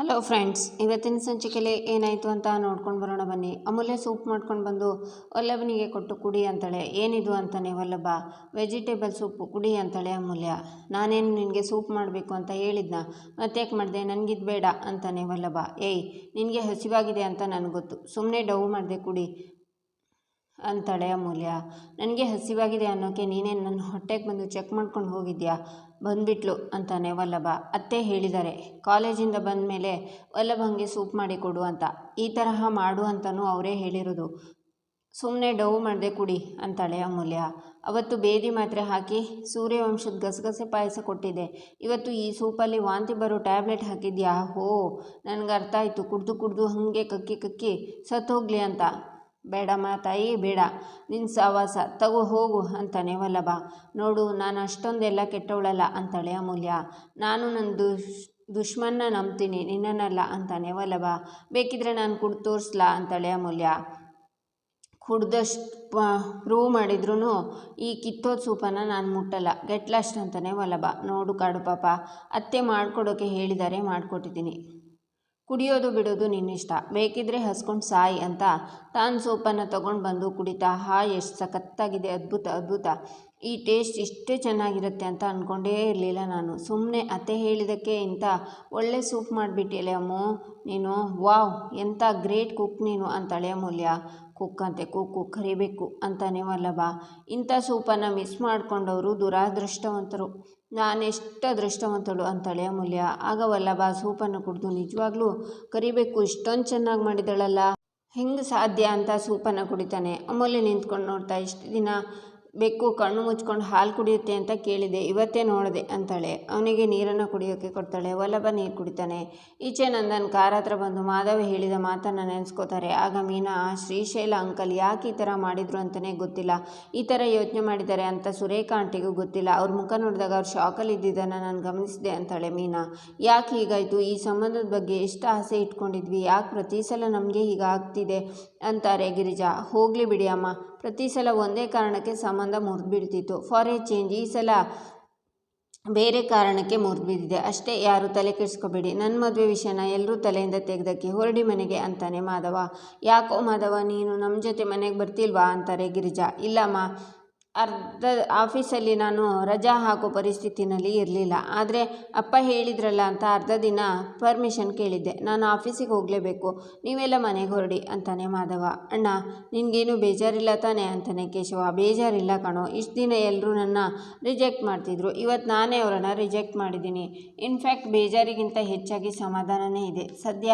Hello friends ಇವತ್ತಿನ ಸಂಚಿಕೆಯಲ್ಲಿ ಏನಾಯಿತು ಅಂತ ನೋಡ್ಕೊಂಡು ಬರೋಣ ಬನ್ನಿ. ಅಮೂಲ್ಯ ಸೂಪ್ ಮಾಡ್ಕೊಂಡು ಬಂದು ವಲ್ಲಭನಿಗೆ ಕೊಟ್ಟು ಕುಡಿ ಅಂತಾಳೆ. ಏನಿದು ಅಂತಾನೆ ವಲ್ಲಭ? ವೆಜಿಟೇಬಲ್ ಸೂಪು ಕುಡಿ ಅಂತಾಳೆ ಅಮೂಲ್ಯ. ನಾನೇನು ನಿನಗೆ ಸೂಪ್ ಮಾಡಬೇಕು ಅಂತ ಹೇಳಿದ್ನ? ಮತ್ತೇಕೆ ಮಾಡಿದೆ? ನನಗಿದು ಬೇಡ ಅಂತಾನೆ ವಲ್ಲಭ. ಏಯ್, ನಿನಗೆ ಹಸಿವಾಗಿದೆ ಅಂತ ನನಗೆ ಗೊತ್ತು. ಸುಮ್ಮನೆ ಡವ್ ಮಾಡಿದೆ ಕುಡಿ. ಅಂತಾಳೆ ಅಮೂಲ್ಯ ನನಗೆ ಹಸಿವಾಗಿದೆ ಅನ್ನೋಕ್ಕೆ ನೀನೇ ನನ್ನ ಹೊಟ್ಟೆಗೆ ಬಂದು ಚೆಕ್ ಮಾಡ್ಕೊಂಡು ಹೋಗಿದ್ಯಾ? ಬಂದ್ಬಿಟ್ಲು ಅಂತಾನೆ ವಲ್ಲಭ. ಅತ್ತೆ ಹೇಳಿದ್ದಾರೆ ಕಾಲೇಜಿಂದ ಬಂದ ಮೇಲೆ ವಲ್ಲಭಂಗೆ ಸೂಪ್ ಮಾಡಿ ಕೊಡು ಅಂತ. ಈ ತರಹ ಮಾಡು ಅಂತಲೂ ಅವರೇ ಹೇಳಿರೋದು. ಸುಮ್ಮನೆ ಡವ್ ಮಾಡಿದೆ ಕುಡಿ ಅಂತಾಳೆ ಅಮೂಲ್ಯ ಅವತ್ತು ಬೇದಿ ಮಾತ್ರೆ ಹಾಕಿ ಸೂರ್ಯವಂಶದ ಗಸಗಸೆ ಪಾಯಸ ಕೊಟ್ಟಿದ್ದೆ. ಇವತ್ತು ಈ ಸೂಪಲ್ಲಿ ವಾಂತಿ ಬರೋ ಟ್ಯಾಬ್ಲೆಟ್ ಹಾಕಿದ್ಯಾ? ಹೋ ನನಗೆ ಅರ್ಥ ಆಯಿತು. ಕುಡ್ದು ಕುಡ್ದು ಹಾಗೆ ಕಕ್ಕಿ ಕಕ್ಕಿ ಸತ್ತೋಗ್ಲಿ ಅಂತ. ಬೇಡಮ್ಮ ತಾಯಿ ಬೇಡ. ನಿನ್ನ ಸಹವಾಸ ತಗೋ ಹೋಗು ಅಂತಾನೆ ವಲ್ಲಭ. ನೋಡು, ನಾನು ಅಷ್ಟೊಂದೆಲ್ಲ ಕೆಟ್ಟವಳಲ್ಲ ಅಂತಾಳೆ ಅಮೂಲ್ಯ. ನಾನು ನನ್ನ ದುಶ್ ದುಶ್ಮನ್ನ ನಂಬ್ತೀನಿ ನಿನ್ನನ್ನಲ್ಲ ಅಂತಾನೆ ವಲ್ಲಭ. ಬೇಕಿದ್ರೆ ನಾನು ಕುಡ್ದು ತೋರಿಸ್ಲಾ ಅಂತಾಳೆ ಅಮೂಲ್ಯ. ಕುಡ್ದಷ್ಟು ಪ್ರೂವ್ ಮಾಡಿದ್ರೂ ಈ ಕಿತ್ತೋದ ಸೂಪನ್ನು ನಾನು ಮುಟ್ಟಲ್ಲ. ಗೆಟ್ಲಷ್ಟು ಲಾಸ್ಟ್ ಅಂತಾನೆ ವಲ್ಲಭ. ನೋಡು ಕಾಡು ಪಾಪ. ಅತ್ತೆ ಮಾಡಿಕೊಡೋಕೆ ಹೇಳಿದ್ದಾರೆ ಮಾಡಿಕೊಟ್ಟಿದ್ದೀನಿ. ಕುಡಿಯೋದು ಬಿಡೋದು ನಿನ್ನಿಷ್ಟ. ಬೇಕಿದ್ರೆ ಹಸ್ಕೊಂಡು ಸಾಯಿ ಅಂತ ತಾನು ಸೋಪನ್ನು ತೊಗೊಂಡು ಬಂದು ಕುಡಿತಾ ಹಾ ಎಷ್ಟು ಸಖತ್ತಾಗಿದೆ, ಅದ್ಭುತ ಅದ್ಭುತ. ಈ ಟೇಸ್ಟ್ ಇಷ್ಟೇ ಚೆನ್ನಾಗಿರುತ್ತೆ ಅಂತ ಅಂದ್ಕೊಂಡೇ ಇರಲಿಲ್ಲ ನಾನು. ಸುಮ್ಮನೆ ಅತ್ತೆ ಹೇಳಿದಕ್ಕೆ ಇಂಥ ಒಳ್ಳೆ ಸೂಪ್ ಮಾಡಿಬಿಟ್ಟಿಲ್ಲ ಅಮ್ಮು, ನೀನು? ವಾವ್ ಎಂಥ ಗ್ರೇಟ್ ಕುಕ್ ನೀನು ಅಂತಾಳೆ ಅಮೂಲ್ಯ. ಕುಕ್ ಅಂತೆ ಕುಕ್ಕು ಕರಿಬೇಕು ಅಂತಾನೆ ವಲ್ಲಭ. ಇಂಥ ಸೂಪನ್ನು ಮಿಸ್ ಮಾಡ್ಕೊಂಡವರು ದುರಾದೃಷ್ಟವಂತರು. ನಾನೆಷ್ಟು ಅದೃಷ್ಟವಂತಳು ಅಂತಾಳೆ ಅಮೂಲ್ಯ. ಆಗ ವಲ್ಲಭ ಸೂಪನ್ನು ಕುಡಿದು ನಿಜವಾಗ್ಲೂ ಕರಿಬೇಕು, ಇಷ್ಟೊಂದು ಚೆನ್ನಾಗಿ ಮಾಡಿದಳಲ್ಲ. ಹೆಂಗೆ ಸಾಧ್ಯ ಅಂತ ಸೂಪನ್ನು ಕುಡಿತಾನೆ. ಅಮೂಲ್ಯ ನಿಂತ್ಕೊಂಡು ನೋಡ್ತಾ ಇಷ್ಟು ದಿನ ಬೆಕ್ಕು ಕಣ್ಣು ಮುಚ್ಕೊಂಡು ಹಾಲು ಕುಡಿಯುತ್ತೆ ಅಂತ ಕೇಳಿದೆ. ಇವತ್ತೇ ನೋಡಿದೆ ಅಂತಾಳೆ. ಅವನಿಗೆ ನೀರನ್ನು ಕುಡಿಯೋಕ್ಕೆ ಕೊಡ್ತಾಳೆ. ವಲ್ಲಭ ನೀರು ಕುಡಿತಾನೆ. ಈಚೆ ನಂದನ್ ಕಾರ್ ಹತ್ರ ಬಂದು ಮಾಧವ ಹೇಳಿದ ಮಾತನ್ನು ನೆನೆಸ್ಕೋತಾರೆ. ಆಗ ಮೀನಾ ಶ್ರೀಶೈಲ ಅಂಕಲ್ ಯಾಕೆ ಈ ಥರ ಮಾಡಿದ್ರು ಅಂತಲೇ ಗೊತ್ತಿಲ್ಲ. ಈ ಥರ ಯೋಚನೆ ಮಾಡಿದ್ದಾರೆ ಅಂತ ಸುರೇಖಾ ಆಂಟಿಗೂ ಗೊತ್ತಿಲ್ಲ. ಅವ್ರ ಮುಖ ನೋಡಿದಾಗ ಅವ್ರು ಶಾಕಲ್ಲಿ ಇದ್ದಿದ್ದನ್ನು ನಾನು ಗಮನಿಸಿದೆ, ಅಂತಾಳೆ ಮೀನಾ. ಯಾಕೆ ಹೀಗಾಯಿತು? ಈ ಸಂಬಂಧದ ಬಗ್ಗೆ ಎಷ್ಟು ಆಸೆ ಇಟ್ಕೊಂಡಿದ್ವಿ. ಯಾಕೆ ಪ್ರತಿ ಸಲ ನಮಗೆ ಹೀಗಾಗ್ತಿದೆ? ಅಂತಾರೆ ಗಿರಿಜಾ. ಹೋಗಲಿ ಬಿಡಿ ಅಮ್ಮ. ಪ್ರತಿ ಸಲ ಒಂದೇ ಕಾರಣಕ್ಕೆ ಸಂಬಂಧ ಮುರಿದ್ಬಿಡ್ತಿತ್ತು. ಫಾರ್ ಎ ಚೇಂಜ್, ಈ ಸಲ ಬೇರೆ ಕಾರಣಕ್ಕೆ ಮುರಿದು ಬಿದ್ದಿದೆ ಅಷ್ಟೇ ಯಾರು ತಲೆ ಕೆಡಿಸ್ಕೋಬೇಡಿ. ನನ್ನ ಮದುವೆ ವಿಷಯನ ಎಲ್ಲರೂ ತಲೆಯಿಂದ ತೆಗೆದಕ್ಕೆ ಹೊರಡಿ ಮನೆಗೆ ಅಂತಾನೆ ಮಾಧವ. ಯಾಕೋ ಮಾಧವ, ನೀನು ನಮ್ಮ ಜೊತೆ ಮನೆಗೆ ಬರ್ತಿಲ್ವಾ? ಅಂತಾರೆ ಗಿರಿಜಾ. ಇಲ್ಲಮ್ಮ ಅರ್ಧ ಆಫೀಸಲ್ಲಿ ನಾನು ರಜಾ ಹಾಕೋ ಪರಿಸ್ಥಿತಿನಲ್ಲಿ ಇರಲಿಲ್ಲ. ಆದರೆ ಅಪ್ಪ ಹೇಳಿದ್ರಲ್ಲ ಅಂತ ಅರ್ಧ ದಿನ ಪರ್ಮಿಷನ್ ಕೇಳಿದ್ದೆ. ನಾನು ಆಫೀಸಿಗೆ ಹೋಗಲೇಬೇಕು. ನೀವೆಲ್ಲ ಮನೆಗೆ ಹೊರಡಿ ಅಂತಾನೆ ಮಾಧವ. ಅಣ್ಣ, ನಿನಗೇನು ಬೇಜಾರಿಲ್ಲ ತಾನೆ ಅಂತಾನೆ ಕೇಶವ. ಬೇಜಾರಿಲ್ಲ ಕಣೋ. ಇಷ್ಟು ದಿನ ಎಲ್ಲರೂ ನನ್ನ ರಿಜೆಕ್ಟ್ ಮಾಡ್ತಿದ್ರು. ಇವತ್ತು ನಾನೇ ಅವರನ್ನು ರಿಜೆಕ್ಟ್ ಮಾಡಿದ್ದೀನಿ. ಇನ್ಫ್ಯಾಕ್ಟ್ ಬೇಜಾರಿಗಿಂತ ಹೆಚ್ಚಾಗಿ ಸಮಾಧಾನನೇ ಇದೆ. ಸದ್ಯ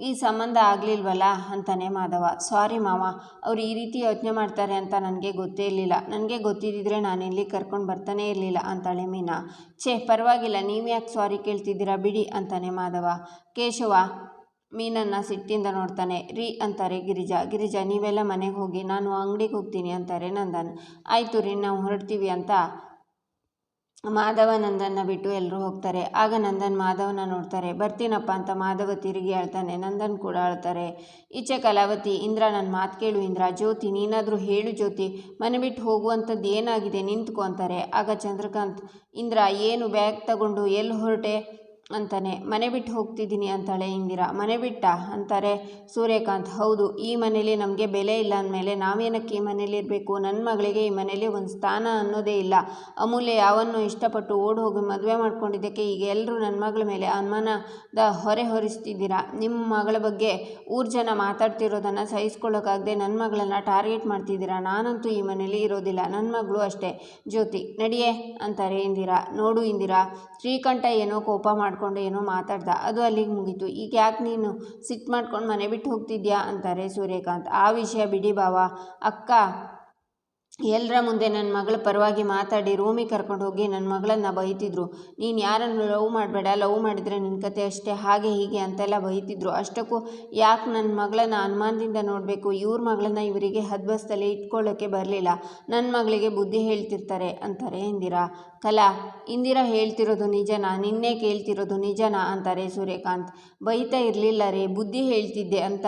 ಈ ಸಂಬಂಧ ಆಗಲಿಲ್ವಲ್ಲ? ಅಂತಾನೆ ಮಾಧವ. ಸಾರಿ ಮಾವ, ಅವ್ರು ಈ ರೀತಿ ಯೋಚನೆ ಮಾಡ್ತಾರೆ ಅಂತ ನನಗೆ ಗೊತ್ತೇ ಇರಲಿಲ್ಲ. ನನಗೆ ಗೊತ್ತಿದ್ದಿದ್ರೆ ನಾನು ಇಲ್ಲಿ ಕರ್ಕೊಂಡು ಬರ್ತಾನೇ ಇರಲಿಲ್ಲ, ಅಂತಾಳೆ ಮೀನಾ. ಛೇ, ಪರವಾಗಿಲ್ಲ, ನೀವು ಯಾಕೆ ಸಾರಿ ಕೇಳ್ತಿದ್ದೀರಾ ಬಿಡಿ, ಅಂತಾನೆ ಮಾಧವ. ಕೇಶವ, ಮೀನನ್ನು ಸಿಟ್ಟಿಂದ ನೋಡ್ತಾನೆ. ರೀ, ಅಂತಾರೆ ಗಿರಿಜಾ. ಗಿರಿಜಾ, ನೀವೆಲ್ಲ ಮನೆಗೆ ಹೋಗಿ, ನಾನು ಅಂಗಡಿಗೆ ಹೋಗ್ತೀನಿ, ಅಂತಾರೆ ನಂದನ್. ಆಯಿತು ರೀ, ನಾವು ಹೊರಡ್ತೀವಿ ಅಂತ ಮಾಧವ ನಂದನ್ನ ಬಿಟ್ಟು ಎಲ್ಲರೂ ಹೋಗ್ತಾರೆ. ಆಗ ನಂದನ್ ಮಾಧವನ ನೋಡ್ತಾರೆ. ಬರ್ತೀನಪ್ಪ ಅಂತ ಮಾಧವ ತಿರುಗಿ ಅಳ್ತಾನೆ ನಂದನ್ ಕೂಡ ಅಳ್ತಾರೆ. ಈಚೆ ಕಲಾವತಿ, ಇಂದ್ರ ನನ್ನ ಮಾತು ಕೇಳು ಇಂದ್ರ. ಜ್ಯೋತಿ, ನೀನಾದರೂ ಹೇಳು ಜ್ಯೋತಿ. ಮನೆ ಬಿಟ್ಟು ಹೋಗುವಂಥದ್ದು ಏನಾಗಿದೆ ನಿಂತ್ಕೊಂತಾರೆ ಆಗ ಚಂದ್ರಕಾಂತ್, ಇಂದ್ರ, ಏನು ಬ್ಯಾಗ್ ತಗೊಂಡು ಎಲ್ಲಿ ಹೊರಟೆ? ಅಂತಾನೆ, ಮನೆ ಬಿಟ್ಟು ಹೋಗ್ತಿದ್ದೀನಿ ಅಂತಾಳೆ ಇಂದಿರಾ. ಮನೆ ಬಿಟ್ಟ? ಅಂತಾರೆ ಸೂರ್ಯಕಾಂತ್. ಹೌದು, ಈ ಮನೇಲಿ ನಮಗೆ ಬೆಲೆ ಇಲ್ಲ ಅಂದಮೇಲೆ ನಾವೇನಕ್ಕೆ ಈ ಮನೇಲಿ ಇರಬೇಕು? ನನ್ನ ಮಗಳಿಗೆ ಈ ಮನೇಲಿ ಒಂದು ಸ್ಥಾನ ಅನ್ನೋದೇ ಇಲ್ಲ. ಅಮೂಲ್ಯ ಯಾವನ್ನು ಇಷ್ಟಪಟ್ಟು ಓಡಿ ಹೋಗಿ ಮದುವೆ ಮಾಡ್ಕೊಂಡಿದ್ದಕ್ಕೆ ಈಗ ಎಲ್ಲರೂ ನನ್ನ ಮಗಳ ಮೇಲೆ ಅನುಮಾನದ ಹೊರೆ ಹೊರಿಸ್ತಿದ್ದೀರಾ? ನಿಮ್ಮ ಮಗಳ ಬಗ್ಗೆ ಊರು ಜನ ಮಾತಾಡ್ತಿರೋದನ್ನು ಸಹಿಸ್ಕೊಳ್ಳೋಕ್ಕಾಗದೆ ನನ್ನ ಮಗಳನ್ನು ಟಾರ್ಗೆಟ್ ಮಾಡ್ತಿದ್ದೀರಾ? ನಾನಂತೂ ಈ ಮನೇಲಿ ಇರೋದಿಲ್ಲ ನನ್ನ ಮಗಳು ಅಷ್ಟೇ. ಜ್ಯೋತಿ, ನಡಿಯೇ, ಅಂತಾರೆ ಇಂದಿರಾ. ನೋಡು ಇಂದಿರಾ, ಶ್ರೀಕಂಠ ಏನೋ ಕೋಪ ಮಾಡಿಕೊಂಡು ಏನೋ ಮಾತಾಡ್ದ. ಅದು ಅಲ್ಲಿಗೆ ಮುಗೀತು. ಈಗ ಯಾಕೆ ನೀನು ಸಿಟ್ಟು ಮಾಡ್ಕೊಂಡು ಮನೆ ಬಿಟ್ಟು ಹೋಗ್ತಿದ್ಯಾ? ಅಂತಾರೆ ಸೂರ್ಯಕಾಂತ್. ಆ ವಿಷಯ ಬಿಡಿ ಬಾವ. ಅಕ್ಕ ಎಲ್ಲರ ಮುಂದೆ ನನ್ನ ಮಗಳ ಪರವಾಗಿ ಮಾತಾಡಿ ರೂಮಿಗೆ ಕರ್ಕೊಂಡು ಹೋಗಿ ನನ್ನ ಮಗಳನ್ನು ಬೈತಿದ್ರು. ನೀನು ಯಾರನ್ನು ಲವ್ ಮಾಡಬೇಡ, ಲವ್ ಮಾಡಿದರೆ ನಿನ್ನ ಕತೆ ಅಷ್ಟೇ, ಹಾಗೆ ಹೀಗೆ ಅಂತೆಲ್ಲ ಬೈತಿದ್ರು. ಅಷ್ಟಕ್ಕೂ ಯಾಕೆ ನನ್ನ ಮಗಳನ್ನು ಅನುಮಾನದಿಂದ ನೋಡಬೇಕು? ಇವ್ರ ಮಗಳನ್ನು ಇವರಿಗೆ ಹದ್ಬಸ್ತಲ್ಲಿ ಇಟ್ಕೊಳ್ಳೋಕ್ಕೆ ಬರಲಿಲ್ಲ. ನನ್ನ ಮಗಳಿಗೆ ಬುದ್ಧಿ ಹೇಳ್ತಿರ್ತಾರೆ ಅಂತಾರೆ ಇಂದಿರಾ. ಕಲಾ, ಇಂದಿರಾ ಹೇಳ್ತಿರೋದು ನಿಜನಾ? ನಿನ್ನೆ ಕೇಳ್ತಿರೋದು ನಿಜನಾ? ಅಂತಾರೆ ಸೂರ್ಯಕಾಂತ್. ಬೈತಾ ಇರಲಿಲ್ಲ ರೀ, ಬುದ್ಧಿ ಹೇಳ್ತಿದ್ದೆ ಅಂತ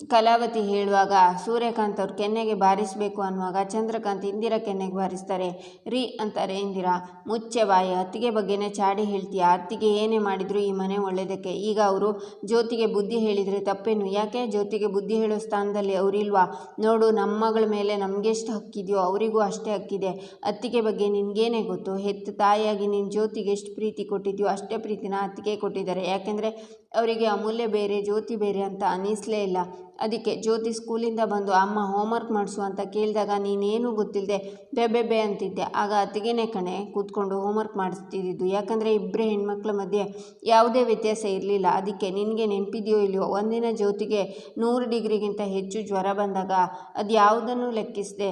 ಕಲಾವತಿ ಹೇಳುವಾಗ, ಸೂರ್ಯಕಾಂತ್ ಅವ್ರು ಕೆನ್ನೆಗೆ ಬಾರಿಸಬೇಕು ಅನ್ನುವಾಗ ಚಂದ್ರಕಾಂತ್ ಇಂದಿರಾ ಕೆನ್ನೆಗೆ ಬಾರಿಸ್ತಾರೆ. ರೀ ಅಂತಾರೆ ಇಂದಿರಾ, ಮುಚ್ಚೆ ಬಾಯಿ, ಅತ್ತಿಗೆ ಬಗ್ಗೆನೇ ಚಾಡಿ ಹೇಳ್ತೀಯ? ಅತ್ತಿಗೆ ಏನೇ ಮಾಡಿದ್ರು ಈ ಮನೆ ಒಳ್ಳೆಯದಕ್ಕೆ ಈಗ ಅವರು ಜ್ಯೋತಿಗೆ ಬುದ್ಧಿ ಹೇಳಿದರೆ ತಪ್ಪೇನು? ಯಾಕೆ ಜ್ಯೋತಿಗೆ ಬುದ್ಧಿ ಹೇಳೋ ಸ್ಥಾನದಲ್ಲಿ ಅವರಿಲ್ವಾ ನೋಡು ನಮ್ಮ ಮಗಳ ಮೇಲೆ ನಮಗೆಷ್ಟು ಹಕ್ಕಿದೆಯೋ ಅವರಿಗೂ ಅಷ್ಟೇ ಹಕ್ಕಿದೆ. ಅತ್ತಿಗೆ ಬಗ್ಗೆ ನಿನಗೇನೇ ಗೊತ್ತು? ಹೆತ್ತ ತಾಯಿಯಾಗಿ ನಿನ್ನ ಜ್ಯೋತಿಗೆ ಎಷ್ಟು ಪ್ರೀತಿ ಕೊಟ್ಟಿದ್ಯೋ ಅಷ್ಟೇ ಪ್ರೀತಿನ ಅತ್ತಿಗೆ ಕೊಟ್ಟಿದ್ದಾರೆ. ಯಾಕೆಂದರೆ ಅವರಿಗೆ ಅಮೂಲ್ಯ ಬೇರೆ, ಜ್ಯೋತಿ ಬೇರೆ ಅಂತ ಅನ್ನಿಸಲೇ ಇಲ್ಲ. ಅದಕ್ಕೆ ಜ್ಯೋತಿ ಸ್ಕೂಲಿಂದ ಬಂದು, ಅಮ್ಮ ಹೋಮ್ವರ್ಕ್ ಮಾಡಿಸು ಅಂತ ಕೇಳಿದಾಗ ನೀನೇನು ಗೊತ್ತಿಲ್ಲದೆ ಬೆಬೆಬೆ ಅಂತಿದ್ದೆ. ಆಗ ಅತ್ತಿಗೆನೇ ಕಣೆ, ಕೂತ್ಕೊಂಡು ಹೋಮ್ವರ್ಕ್ ಮಾಡಿಸ್ತಿದ್ದಿದ್ದು. ಯಾಕಂದರೆ ಇಬ್ಬರೇ ಹೆಣ್ಮಕ್ಳ ಮಧ್ಯೆ ಯಾವುದೇ ವ್ಯತ್ಯಾಸ ಇರಲಿಲ್ಲ. ಅದಕ್ಕೆ ನಿನಗೆ ನೆನಪಿದೆಯೋ ಇಲ್ಲವೋ ಒಂದಿನ ಜ್ಯೋತಿಗೆ ನೂರು ಡಿಗ್ರಿಗಿಂತ ಹೆಚ್ಚು ಜ್ವರ ಬಂದಾಗ ಅದು ಯಾವುದನ್ನು ಲೆಕ್ಕಿಸಿದೆ,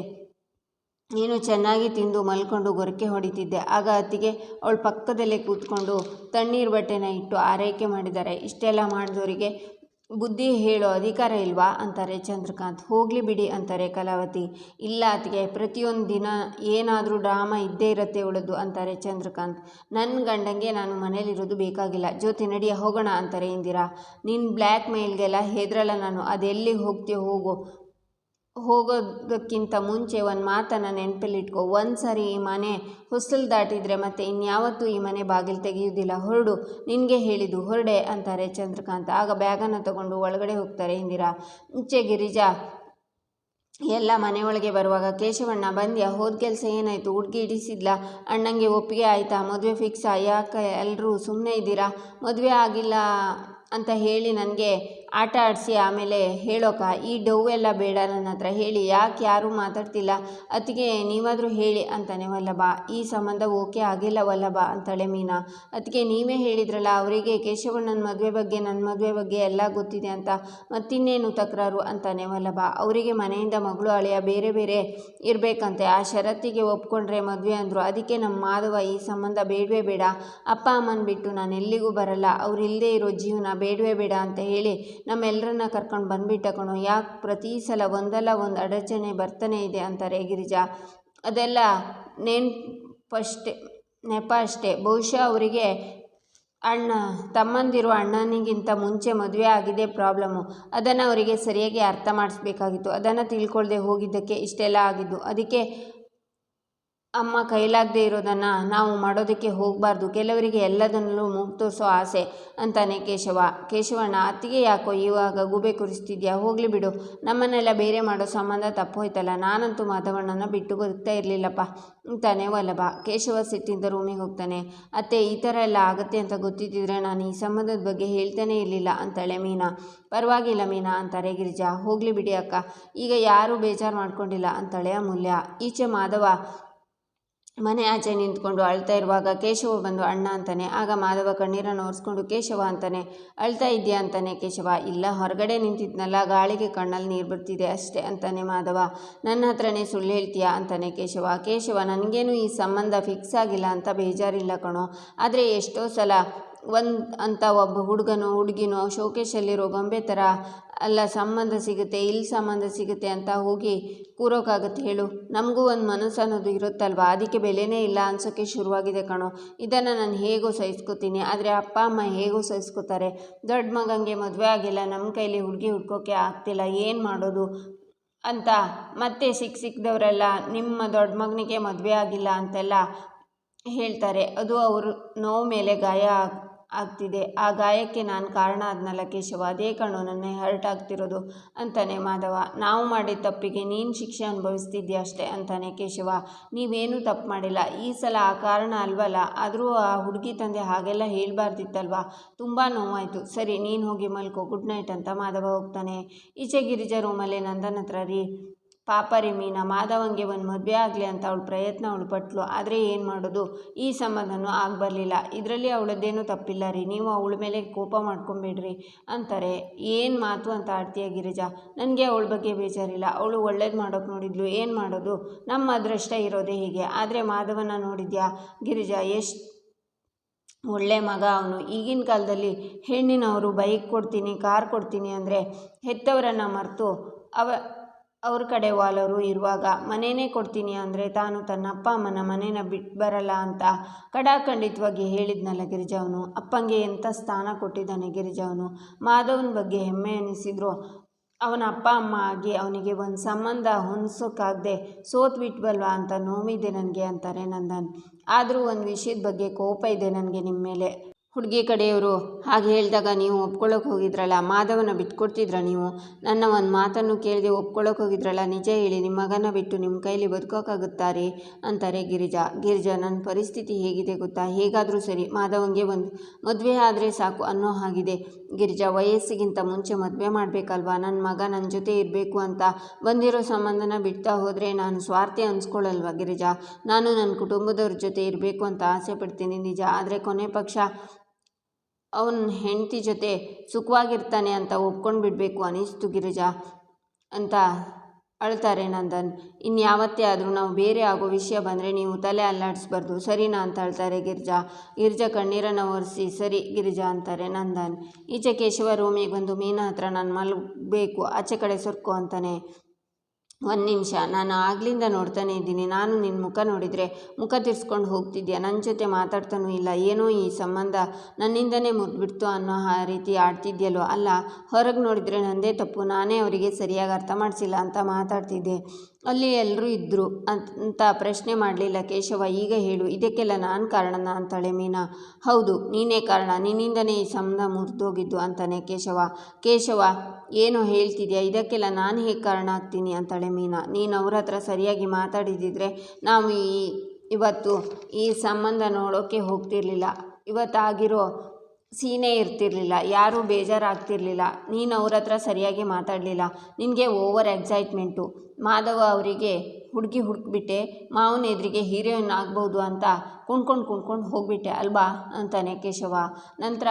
ನೀನು ಚೆನ್ನಾಗಿ ತಿಂದು ಮಲ್ಕೊಂಡು ಗೊರಕೆ ಹೊಡಿತಿದ್ದೆ. ಆಗ ಅತ್ತಿಗೆ ಅವಳು ಪಕ್ಕದಲ್ಲೇ ಕೂತ್ಕೊಂಡು ತಣ್ಣೀರು ಬಟ್ಟೆನ ಇಟ್ಟು ಆರೈಕೆ ಮಾಡಿದ್ದಾರೆ. ಇಷ್ಟೆಲ್ಲ ಮಾಡಿದವರಿಗೆ ಬುದ್ಧಿ ಹೇಳೋ ಅಧಿಕಾರ ಇಲ್ವಾ? ಅಂತಾರೆ ಚಂದ್ರಕಾಂತ್. ಹೋಗಲಿ ಬಿಡಿ, ಅಂತಾರೆ ಕಲಾವತಿ. ಇಲ್ಲ ಅತ್ತಿಗೆ, ಪ್ರತಿಯೊಂದು ದಿನ ಏನಾದರೂ ಡ್ರಾಮಾ ಇದ್ದೇ ಇರುತ್ತೆ ಉಳಿದು, ಅಂತಾರೆ ಚಂದ್ರಕಾಂತ್. ನನ್ನ ಗಂಡಂಗೆ ನಾನು ಮನೇಲಿರೋದು ಬೇಕಾಗಿಲ್ಲ. ಜೊತೆ ನಡೆಯ ಹೋಗೋಣ, ಅಂತಾರೆ ಇಂದಿರಾ. ನಿನ್ನ ಬ್ಲ್ಯಾಕ್ ಮೇಲ್ಗೆಲ್ಲ ಹೆದ್ರಲ್ಲ ನಾನು. ಅದೆಲ್ಲಿಗೆ ಹೋಗ್ತೀಯ ಹೋಗು. ಹೋಗೋದಕ್ಕಿಂತ ಮುಂಚೆ ಒಂದು ಮಾತನ್ನು ನೆನಪಲ್ಲಿಟ್ಕೊ ಒಂದು ಸಾರಿ ಈ ಮನೆ ಹೊಸಲು ದಾಟಿದರೆ ಮತ್ತೆ ಇನ್ಯಾವತ್ತೂ ಈ ಮನೆ ಬಾಗಿಲು ತೆಗೆಯುವುದಿಲ್ಲ ಹೊರಡು, ನಿನಗೆ ಹೇಳಿದ್ದು ಹೊರಡೆ ಅಂತಾರೆ ಚಂದ್ರಕಾಂತ್. ಆಗ ಬ್ಯಾಗನ್ನು ತಗೊಂಡು ಒಳಗಡೆ ಹೋಗ್ತಾರೆ ಇಂದಿರಾ. ಮುಂಚೆ ಗಿರಿಜಾ ಎಲ್ಲ ಮನೆಯೊಳಗೆ ಬರುವಾಗ ಕೇಶವಣ್ಣ ಬಂದ್ಯಾ, ಹೋದ ಕೆಲಸ ಏನಾಯಿತು? ಹುಡುಗಿ ಇಡಿಸಿದ್ಲ? ಅಣ್ಣಂಗೆ ಒಪ್ಪಿಗೆ ಆಯಿತಾ? ಮದುವೆ ಫಿಕ್ಸಾ ಯಾಕೆ ಎಲ್ಲರೂ ಸುಮ್ಮನೆ ಇದ್ದೀರಾ? ಮದುವೆ ಆಗಿಲ್ಲ ಅಂತ ಹೇಳಿ ನನಗೆ ಆಟ ಆಡಿಸಿ ಆಮೇಲೆ ಹೇಳೋಕ, ಈ ಡೌ ಎಲ್ಲ ಬೇಡ ನನ್ನ ಹತ್ರ ಹೇಳಿ. ಯಾಕೆ ಯಾರೂ ಮಾತಾಡ್ತಿಲ್ಲ? ಅತ್ತಿಗೆ ನೀವಾದರೂ ಹೇಳಿ ಅಂತಾನೆ ವಲ್ಲಭ. ಈ ಸಂಬಂಧ ಓಕೆ ಆಗಿಲ್ಲ ವಲ್ಲಭ ಅಂತಾಳೆ ಮೀನಾ. ಅದಕ್ಕೆ ನೀವೇ ಹೇಳಿದ್ರಲ್ಲ, ಅವರಿಗೆ ಕೇಶವಣ್ಣನ ಮದುವೆ ಬಗ್ಗೆ ನನ್ನ ಮದುವೆ ಬಗ್ಗೆ ಎಲ್ಲ ಗೊತ್ತಿದೆ ಅಂತ. ಮತ್ತಿನ್ನೇನು ತಕರಾರು ಅಂತಾನೆ ವಲ್ಲಭ. ಅವರಿಗೆ ಮನೆಯಿಂದ ಮಗಳು ಅಳಿಯ ಬೇರೆ ಬೇರೆ ಇರಬೇಕಂತೆ. ಆ ಷರತ್ತಿಗೆ ಒಪ್ಕೊಂಡ್ರೆ ಮದುವೆ ಅಂದರು. ಅದಕ್ಕೆ ನಮ್ಮ ಮಾಧವ, ಈ ಸಂಬಂಧ ಬೇಡವೇ ಬೇಡ. ಅಪ್ಪ ಅಮ್ಮನ ಬಿಟ್ಟು ನಾನು ಎಲ್ಲಿಗೂ ಬರಲ್ಲ. ಅವ್ರು ಇರೋ ಜೀವನ ಬೇಡವೇ ಬೇಡ ಅಂತ ಹೇಳಿ ನಮ್ಮೆಲ್ಲರನ್ನ ಕರ್ಕೊಂಡು ಬಂದುಬಿಟ್ಟ ಕಣೋ. ಯಾಕೆ ಪ್ರತಿ ಸಲ ಒಂದಲ್ಲ ಒಂದು ಅಡಚಣೆ ಬರ್ತಾನೆ ಇದೆ ಅಂತಾರೆ ಗಿರಿಜಾ. ಅದೆಲ್ಲ ನೆನಪಷ್ಟೇ ನೆಪ ಅಷ್ಟೇ. ಬಹುಶಃ ಅವರಿಗೆ ಅಣ್ಣ, ತಮ್ಮಂದಿರು ಅಣ್ಣನಿಗಿಂತ ಮುಂಚೆ ಮದುವೆ ಆಗಿದೆ ಪ್ರಾಬ್ಲಮ್ಮು ಅದನ್ನು ಅವರಿಗೆ ಸರಿಯಾಗಿ ಅರ್ಥ ಮಾಡಿಸ್ಬೇಕಾಗಿತ್ತು. ಅದನ್ನು ತಿಳ್ಕೊಳ್ಳದೆ ಹೋಗಿದ್ದಕ್ಕೆ ಇಷ್ಟೆಲ್ಲ ಆಗಿದ್ದು. ಅದಕ್ಕೆ ಅಮ್ಮ ಕೈಲಾಗದೇ ಇರೋದನ್ನು ನಾವು ಮಾಡೋದಕ್ಕೆ ಹೋಗಬಾರ್ದು. ಕೆಲವರಿಗೆ ಎಲ್ಲದನ್ನೂ ಮೂಗು ಆಸೆ ಅಂತಾನೆ ಕೇಶವ. ಕೇಶವಣ್ಣ, ಅತ್ತಿಗೆ ಯಾಕೋ ಇವಾಗ ಗೂಬೆ ಕುರಿಸ್ತಿದ್ಯಾ? ಹೋಗಲಿ ಬಿಡು. ನಮ್ಮನ್ನೆಲ್ಲ ಬೇರೆ ಮಾಡೋ ಸಂಬಂಧ ತಪ್ಪೋಯ್ತಲ್ಲ. ನಾನಂತೂ ಮಾಧವಣ್ಣನ ಬಿಟ್ಟು ಬದುಕ್ತಾ ಇರಲಿಲ್ಲಪ್ಪ ಅಂತಾನೆ ವಲ್ಲಭ. ಕೇಶವ ಸಿಟ್ಟಿಂದ ರೂಮಿಗೆ ಹೋಗ್ತಾನೆ. ಅತ್ತೆ, ಈ ಥರ ಎಲ್ಲ ಆಗುತ್ತೆ ಅಂತ ಗೊತ್ತಿದ್ದಿದ್ರೆ ನಾನು ಈ ಸಂಬಂಧದ ಬಗ್ಗೆ ಹೇಳ್ತಾನೇ ಇರಲಿಲ್ಲ ಅಂತಾಳೆ ಮೀನಾ. ಪರವಾಗಿಲ್ಲ ಮೀನಾ ಅಂತಾರೆ ಗಿರಿಜಾ. ಹೋಗಲಿ ಬಿಡಿ ಅಕ್ಕ. ಈಗ ಯಾರೂ ಬೇಜಾರು ಮಾಡ್ಕೊಂಡಿಲ್ಲ ಅಂತಾಳೆ ಅಮೂಲ್ಯ. ಈಚೆ ಮಾಧವ ಮನೆ ಆಚೆ ನಿಂತ್ಕೊಂಡು ಅಳ್ತಾ ಇರುವಾಗ ಕೇಶವ ಬಂದು, ಅಣ್ಣ ಅಂತಾನೆ, ಆಗ ಮಾಧವ ಕಣ್ಣೀರನ್ನು ಒರೆಸ್ಕೊಂಡು, ಕೇಶವ ಅಂತಾನೆ, ಅಳ್ತಾ ಇದೆಯಾ ಅಂತಾನೆ, ಕೇಶವ? ಇಲ್ಲ, ಹೊರಗಡೆ ನಿಂತಿದ್ನಲ್ಲ, ಗಾಳಿಗೆ ಕಣ್ಣಲ್ಲಿ ನೀರು ಬರ್ತಿದೆ ಅಷ್ಟೇ ಅಂತಾನೆ ಮಾಧವ. ನನ್ನ ಹತ್ರನೇ ಸುಳ್ಳು ಹೇಳ್ತೀಯಾ ಅಂತಾನೆ ಕೇಶವ. ಕೇಶವ, ನನಗೇನು ಈ ಸಂಬಂಧ ಫಿಕ್ಸ್ ಆಗಿಲ್ಲ ಅಂತ ಬೇಜಾರಿಲ್ಲ ಕಣೋ. ಆದರೆ ಎಷ್ಟೋ ಸಲ ಒಂದು ಅಂತ ಒಬ್ಬ ಹುಡುಗನೋ, ಹುಡುಗಿನೋ ಶೋಕೇಶಲ್ಲಿರೋ ಗೊಂಬೆ ಥರ ಅಲ್ಲ ಸಂಬಂಧ ಸಿಗುತ್ತೆ ಇಲ್ಲಿ ಸಂಬಂಧ ಸಿಗುತ್ತೆ ಅಂತ ಹೋಗಿ ಕೂರೋಕ್ಕಾಗತ್ತೆ ಹೇಳು. ನಮಗೂ ಒಂದು ಮನಸ್ಸು ಅನ್ನೋದು ಇರುತ್ತಲ್ವ? ಅದಕ್ಕೆ ಬೆಲೆನೇ ಇಲ್ಲ ಅನ್ಸೋಕ್ಕೆ ಶುರುವಾಗಿದೆ ಕಣೋ. ಇದನ್ನು ನಾನು ಹೇಗೋ ಸಹಿಸ್ಕೋತೀನಿ. ಆದರೆ ಅಪ್ಪ, ಅಮ್ಮ ಹೇಗೋ ಸಹಿಸ್ಕೋತಾರೆ. ದೊಡ್ಡ ಮಗಂಗೆ ಮದುವೆ ಆಗಿಲ್ಲ ನಮ್ಮ ಕೈಲಿ ಹುಡುಗಿ ಹುಡ್ಕೋಕ್ಕೆ ಆಗ್ತಿಲ್ಲ, ಏನು ಮಾಡೋದು ಅಂತ. ಮತ್ತೆ ಸಿಕ್ಕ ಸಿಕ್ಕದವರೆಲ್ಲ ನಿಮ್ಮ ದೊಡ್ಡ ಮಗನಿಗೆ ಮದುವೆ ಆಗಿಲ್ಲ ಅಂತೆಲ್ಲ ಹೇಳ್ತಾರೆ. ಅದು ಅವರು ನೋವು ಮೇಲೆ ಗಾಯ ಆಗ್ತಿದೆ. ಆ ಗಾಯಕ್ಕೆ ನಾನು ಕಾರಣ ಆದ್ನಲ್ಲ ಕೇಶವ ಅದೇ ಕಣೋ ನನ್ನ ಹರ್ಟ್ ಆಗ್ತಿರೋದು ಅಂತಾನೆ ಮಾಧವ. ನಾವು ಮಾಡಿದ ತಪ್ಪಿಗೆ ನೀನು ಶಿಕ್ಷೆ ಅನುಭವಿಸ್ತಿದ್ಯಾ ಅಷ್ಟೇ ಅಂತಾನೆ ಕೇಶವ. ನೀವೇನೂ ತಪ್ಪು ಮಾಡಿಲ್ಲ. ಈ ಸಲ ಆ ಕಾರಣ ಅಲ್ವಲ್ಲ? ಆದರೂ ಆ ಹುಡುಗಿ ತಂದೆ ಹಾಗೆಲ್ಲ ಹೇಳಬಾರ್ದಿತ್ತಲ್ವಾ? ತುಂಬ ನೋವಾಯಿತು. ಸರಿ, ನೀನು ಹೋಗಿ ಮಲ್ಕೋ. ಗುಡ್ ನೈಟ್ ಅಂತ ಮಾಧವ ಹೋಗ್ತಾನೆ. ಈಚೆ ಗಿರಿಜಾ ರೂಮಲ್ಲಿ ನಂದನ್ ಹತ್ರ ರೀ. ಪಾಪ ರೀ ಮೀನಾ ಮಾಧವಂಗೆ ಒಂದು ಮದುವೆ ಆಗಲಿ ಅಂತ ಅವಳು ಪ್ರಯತ್ನ ಅವಳು ಪಟ್ಲು. ಆದರೆ ಏನು ಮಾಡೋದು? ಈ ಸಂಬಂಧನೂ ಆಗಿ ಬರಲಿಲ್ಲ. ಇದರಲ್ಲಿ ಅವಳದ್ದೇನೂ ತಪ್ಪಿಲ್ಲ ರೀ. ನೀವು ಅವಳ ಮೇಲೆ ಕೋಪ ಮಾಡ್ಕೊಂಬೇಡ್ರಿ ಅಂತಾರೆ. ಏನು ಮಾತು ಅಂತ ಆಡ್ತೀಯ ಗಿರಿಜಾ? ನನಗೆ ಅವಳ ಬಗ್ಗೆ ಬೇಜಾರಿಲ್ಲ. ಅವಳು ಒಳ್ಳೇದು ಮಾಡೋಕೆ ನೋಡಿದ್ಲು. ಏನು ಮಾಡೋದು? ನಮ್ಮ ಅದೃಷ್ಟ ಇರೋದೇ ಹೀಗೆ. ಆದರೆ ಮಾಧವನ ನೋಡಿದ್ಯಾ? ಗಿರಿಜಾ, ಎಷ್ಟು ಒಳ್ಳೆ ಮಗ ಅವನು. ಈಗಿನ ಕಾಲದಲ್ಲಿ ಹೆಣ್ಣಿನವರು ಬೈಕ್ ಕೊಡ್ತೀನಿ, ಕಾರ್ ಕೊಡ್ತೀನಿ ಅಂದರೆ ಹೆತ್ತವರನ್ನು ಮರೆತು ಅವ ಅವ್ರ ಕಡೆ ವಾಲೋರು ಇರುವಾಗ, ಮನೆನೇ ಕೊಡ್ತೀನಿ ಅಂದರೆ ತಾನು ತನ್ನ ಅಪ್ಪ ಅಮ್ಮನ ಮನೇನ ಬಿಟ್ಟು ಬರಲ್ಲ ಅಂತ ಕಡಾಖಂಡಿತವಾಗಿ ಹೇಳಿದ್ನಲ್ಲ ಗಿರಿಜಾವನು. ಅಪ್ಪಂಗೆ ಎಂಥ ಸ್ಥಾನ ಕೊಟ್ಟಿದ್ದಾನೆ ಗಿರಿಜಾವನು. ಮಾಧವನ ಬಗ್ಗೆ ಹೆಮ್ಮೆ ಅನಿಸಿದ್ರು. ಅವನ ಅಪ್ಪ ಅಮ್ಮ ಆಗಿ ಅವನಿಗೆ ಒಂದು ಸಂಬಂಧ ಹೊಂದಿಸೋಕ್ಕಾಗದೆ ಸೋತ್ಬಿಟ್ವಲ್ವಾ ಅಂತ ನೋವಿದೆ ನನಗೆ ಅಂತಾರೆ ನಂದನ್. ಆದರೂ ಒಂದು ವಿಷಯದ ಬಗ್ಗೆ ಕೋಪ ಇದೆ ನನಗೆ ನಿಮ್ಮ ಮೇಲೆ ಹುಡುಗಿ ಕಡೆಯವರು ಹಾಗೆ ಹೇಳಿದಾಗ ನೀವು ಒಪ್ಕೊಳ್ಳೋಕೆ ಹೋಗಿದ್ರಲ್ಲ, ಮಾಧವನ ಬಿಟ್ಕೊಡ್ತಿದ್ರ ನೀವು? ನನ್ನ ಒಂದು ಮಾತನ್ನು ಕೇಳದೆ ಒಪ್ಕೊಳ್ಳೋಕೆ ಹೋಗಿದ್ರಲ್ಲ, ನಿಜ ಹೇಳಿ ನಿಮ್ಮ ಮಗನ ಬಿಟ್ಟು ನಿಮ್ಮ ಕೈಲಿ ಬದುಕೋಕ್ಕಾಗುತ್ತಾರೆ ಅಂತಾರೆ ಗಿರಿಜಾ. ಗಿರಿಜಾ ನನ್ನ ಪರಿಸ್ಥಿತಿ ಹೇಗಿದೆ ಗೊತ್ತಾ? ಹೇಗಾದರೂ ಸರಿ ಮಾಧವನಿಗೆ ಒಂದು ಮದುವೆ ಆದರೆ ಸಾಕು ಅನ್ನೋ ಹಾಗಿದೆ. ಗಿರಿಜಾ, ವಯಸ್ಸಿಗಿಂತ ಮುಂಚೆ ಮದುವೆ ಮಾಡಬೇಕಲ್ವಾ? ನನ್ನ ಮಗ ನನ್ನ ಜೊತೆ ಇರಬೇಕು ಅಂತ ಬಂದಿರೋ ಸಂಬಂಧನ ಬಿಡ್ತಾ ಹೋದರೆ ನಾನು ಸ್ವಾರ್ಥಿ ಅನ್ಸ್ಕೊಳ್ಳಲ್ವಾ ಗಿರಿಜಾ? ನಾನು ನನ್ನ ಕುಟುಂಬದವ್ರ ಜೊತೆ ಇರಬೇಕು ಅಂತ ಆಸೆ ಪಡ್ತೀನಿ ನಿಜ, ಆದರೆ ಕೊನೆ ಪಕ್ಷ ಅವನ ಹೆಂಡತಿ ಜೊತೆ ಸುಖವಾಗಿರ್ತಾನೆ ಅಂತ ಒಪ್ಕೊಂಡು ಬಿಡಬೇಕು ಅನಿಸ್ತು ಗಿರಿಜಾ ಅಂತ ಅಳ್ತಾರೆ ನಂದನ್. ಇನ್ಯಾವತ್ತೇ ಆದರೂ ನಾವು ಬೇರೆ ಆಗೋ ವಿಷಯ ಬಂದರೆ ನೀವು ತಲೆ ಅಲ್ಲಾಡಿಸ್ಬಾರ್ದು. ಸರಿನಾ ಅಂತ ಹೇಳ್ತಾರೆ ಗಿರಿಜಾ. ಗಿರಿಜಾ ಕಣ್ಣೀರನ್ನು ಒರೆಸಿ, ಸರಿ ಗಿರಿಜಾ ಅಂತಾರೆ ನಂದನ್. ಈಚೆ ಕೇಶವ ರೂಮಿಗೆ ಬಂದು ಮೀನ ಹತ್ರ ನಾನು ಮಲಗಬೇಕು, ಆಚೆ ಕಡೆ ಸುರ್ಕೋ ಅಂತಾನೆ. ಒಂದು ನಿಮಿಷ, ನಾನು ಆಗ್ಲಿಂದ ನೋಡ್ತಾನೆ ಇದ್ದೀನಿ. ನಾನು ನಿನ್ನ ಮುಖ ನೋಡಿದರೆ ಮುಖ ತಿರ್ಸ್ಕೊಂಡು ಹೋಗ್ತಿದ್ಯಾ? ನನ್ನ ಜೊತೆ ಮಾತಾಡ್ತಾನೂ ಇಲ್ಲ. ಏನೋ ಈ ಸಂಬಂಧ? ನನ್ನಿಂದನೇ ಮುರಿದ್ಬಿಡ್ತು ಅನ್ನೋ ಆ ರೀತಿ ಆಡ್ತಿದ್ಯಲ್ವ? ಅಲ್ಲ, ಹೊರಗೆ ನೋಡಿದರೆ ನನ್ನದೇ ತಪ್ಪು. ನಾನೇ ಅವರಿಗೆ ಸರಿಯಾಗಿ ಅರ್ಥ ಮಾಡಿಸಿಲ್ಲ ಅಂತ ಮಾತಾಡ್ತಿದ್ದೆ. ಅಲ್ಲಿ ಎಲ್ಲರೂ ಇದ್ದರು ಅಂತ ಪ್ರಶ್ನೆ ಮಾಡಲಿಲ್ಲ ಕೇಶವ. ಈಗ ಹೇಳು, ಇದಕ್ಕೆಲ್ಲ ನಾನು ಕಾರಣನ ಅಂತಾಳೆ ಮೀನಾ? ಹೌದು, ನೀನೇ ಕಾರಣ. ನಿನ್ನಿಂದನೇ ಈ ಸಂಬಂಧ ಮುರಿದೋಗಿದ್ದು ಅಂತಾನೆ ಕೇಶವ. ಕೇಶವ, ಏನು ಹೇಳ್ತಿದ್ಯಾ? ಇದಕ್ಕೆಲ್ಲ ನಾನು ಹೇಗೆ ಕಾರಣ ಆಗ್ತೀನಿ ಅಂತಾಳೆ ಮೀನಾ? ನೀನು ಅವ್ರ ಹತ್ರ ಸರಿಯಾಗಿ ಮಾತಾಡಿದಿದ್ರೆ ನಾವು ಈ, ಇವತ್ತು ಈ ಸಂಬಂಧ ನೋಡೋಕ್ಕೆ ಹೋಗ್ತಿರ್ಲಿಲ್ಲ. ಇವತ್ತಾಗಿರೋ ಸೀನೇ ಇರ್ತಿರ್ಲಿಲ್ಲ, ಯಾರೂ ಬೇಜಾರಾಗ್ತಿರ್ಲಿಲ್ಲ, ನೀನು ಅವ್ರ ಹತ್ರ ಸರಿಯಾಗಿ ಮಾತಾಡಲಿಲ್ಲ, ನಿನಗೆ ಓವರ್ ಎಕ್ಸೈಟ್ಮೆಂಟು. ಮಾಧವ ಅವರಿಗೆ ಹುಡುಗಿ ಹುಡುಕ್ಬಿಟ್ಟೆ, ಮಾವನ ಎದುರಿಗೆ ಹೀರೋಯಿನ್ ಆಗ್ಬೋದು ಅಂತ ಕುಣ್ಕೊಂಡು ಕುಣ್ಕೊಂಡು ಹೋಗ್ಬಿಟ್ಟೆ, ಅಲ್ವಾ ಅಂತಾನೆ ಕೇಶವ. ನಂತರ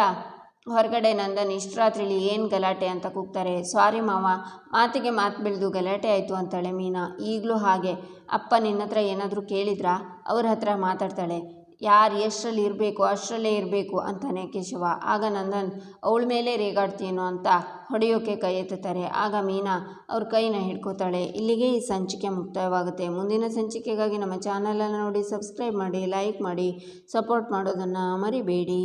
ಹೊರಗಡೆ ನಂದನ್, ಇಷ್ಟು ರಾತ್ರಿಲಿ ಏನು ಗಲಾಟೆ ಅಂತ ಕೂಗ್ತಾರೆ? ಸಾರಿ ಮಾವ, ಮಾತಿಗೆ ಮಾತು ಬೆಳೆದು ಗಲಾಟೆ ಆಯಿತು ಅಂತಾಳೆ ಮೀನಾ. ಈಗಲೂ ಹಾಗೆ. ಅಪ್ಪ ನಿನ್ನ ಹತ್ರ ಏನಾದರೂ ಕೇಳಿದ್ರಾ? ಅವ್ರ ಹತ್ರ ಮಾತಾಡ್ತಾಳೆ. ಯಾರು ಎಷ್ಟರಲ್ಲಿ ಇರಬೇಕು, ಅಷ್ಟರಲ್ಲೇ ಇರಬೇಕು ಅಂತಾನೆ ಕೇಶವ. ಆಗ ನಂದನ್, ಅವಳ ಮೇಲೆ ರೇಗಾಡ್ತೀನೋ ಅಂತ ಹೊಡೆಯೋಕೆ ಕೈ ಎತ್ತುತ್ತಾರೆ. ಆಗ ಮೀನಾ ಅವ್ರ ಕೈನ ಹಿಡ್ಕೋತಾಳೆ. ಇಲ್ಲಿಗೆ ಈ ಸಂಚಿಕೆ ಮುಕ್ತಾಯವಾಗುತ್ತೆ. ಮುಂದಿನ ಸಂಚಿಕೆಗಾಗಿ ನಮ್ಮ ಚಾನಲನ್ನು ನೋಡಿ ಸಬ್ಸ್ಕ್ರೈಬ್ ಮಾಡಿ ಲೈಕ್ ಮಾಡಿ ಸಪೋರ್ಟ್ ಮಾಡೋದನ್ನು ಮರಿಬೇಡಿ.